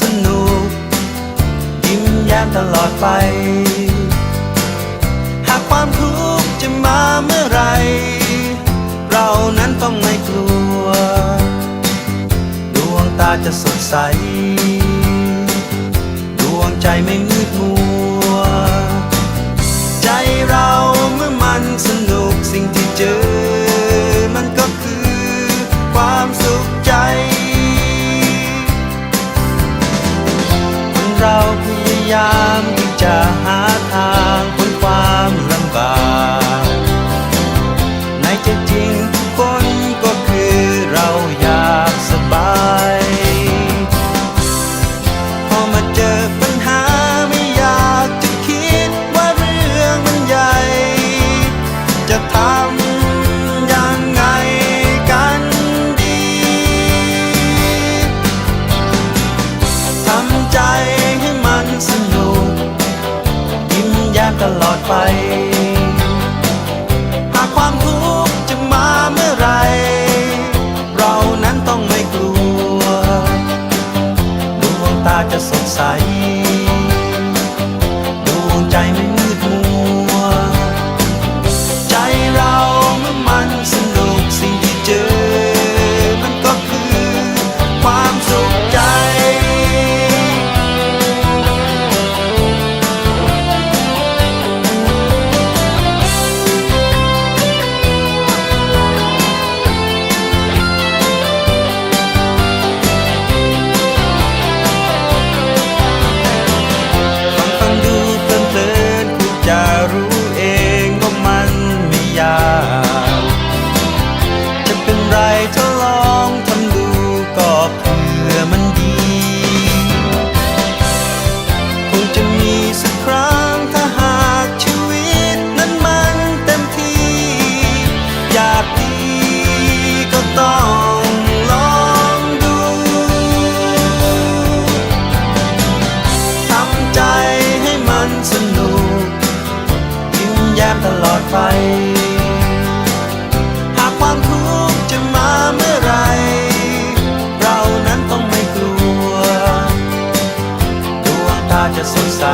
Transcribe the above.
สนุก ยิ้มแย้มตลอดไป หากความทุกข์จะมาเมื่อไร เรานั้นต้องไม่กลัว ดวงตาจะสดใส ดวงใจไม่มืดมัว เราพยายามที่จะหา ตลอดไป หากความทุกข์จะมาเมื่อไร เรานั้นต้องไม่กลัว ดวงตาจะสดใสามตลอดไป หากความทุกข์จะมาเมื่อไร เรานั้นต้องไม่กลัว ดวงตาจะสดใส